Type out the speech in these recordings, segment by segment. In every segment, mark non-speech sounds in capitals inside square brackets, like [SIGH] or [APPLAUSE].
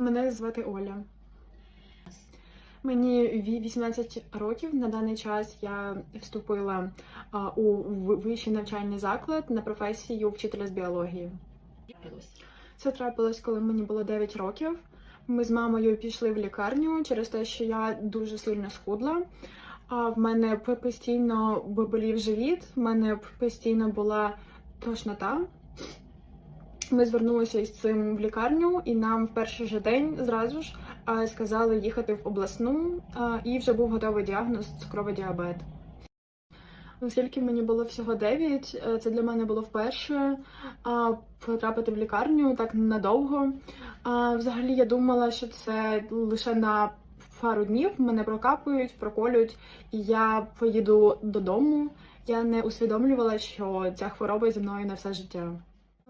Мене звати Оля. Мені ві- 18 років. На даний час я вступила у вищий навчальний заклад на професію вчителя з біології. Це трапилось, коли мені було 9 років. Ми з мамою пішли в лікарню через те, що я дуже сильно схудла. А в мене постійно болів живіт, в мене постійно була тошнота. Ми звернулися із цим в лікарню, і нам в перший же день зразу ж сказали їхати в обласну, і вже був готовий діагноз цукровий діабет. Оскільки мені було всього 9, е, це для мене було вперше потрапити в лікарню так надовго. Взагалі я думала, що це лише на пару днів мене прокапують, проколють, і я поїду додому. Я не усвідомлювала, що ця хвороба зі мною на все життя.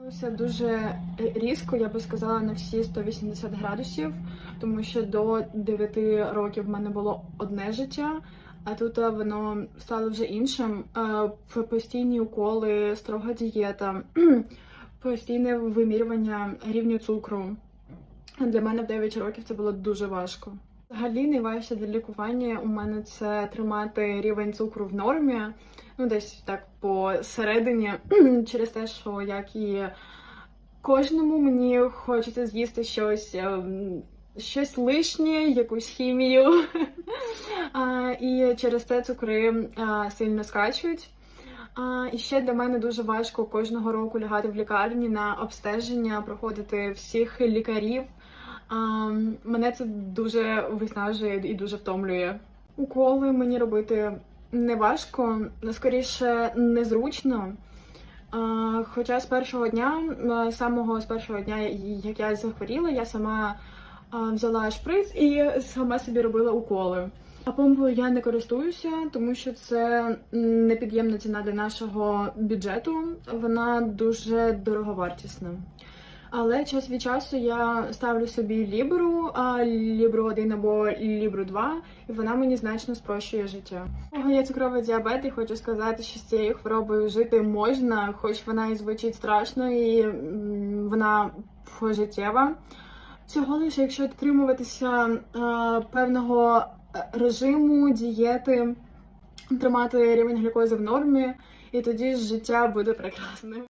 Це дуже різко, я би сказала, на всі 180 градусів, тому що до 9 років в мене було одне життя, а тут е, воно стало вже іншим. Е, Постійні уколи, строга дієта, [CLEARS THROAT] постійне вимірювання рівню цукру. Для мене в 9 років це було дуже важко. Взагалі найважче для лікування у мене це тримати рівень цукру в нормі, ну десь так посередині, [CLEARS THROAT] через те, що як і кожному мені хочеться з'їсти щось, ем, щось лишнє, якусь хімію. [LAUGHS] А, І через це цукри а, сильно скачуть. А, І ще для мене дуже важко кожного року лягати в лікарні на обстеження, проходити всіх лікарів. Мене це дуже виснажує і дуже втомлює. Уколи мені робити не важко, скоріше незручно. Хоча з першого дня, самого з першого дня, як я захворіла, я сама взяла шприц і сама собі робила уколи. А помпою я не користуюся, тому що це непід'ємна ціна для нашого бюджету. Вона дуже дороговартісна. Але час від часу я ставлю собі лібру, лібру 1 або лібру 2, і вона мені значно спрощує життя. Є цукровий діабет, і хочу сказати, що з цією хворобою жити можна, хоч вона і звучить страшно, і вона пожиттєва. Цього лише якщо дотримуватися певного режиму, дієти, тримати рівень глюкози в нормі, і тоді життя буде прекрасним.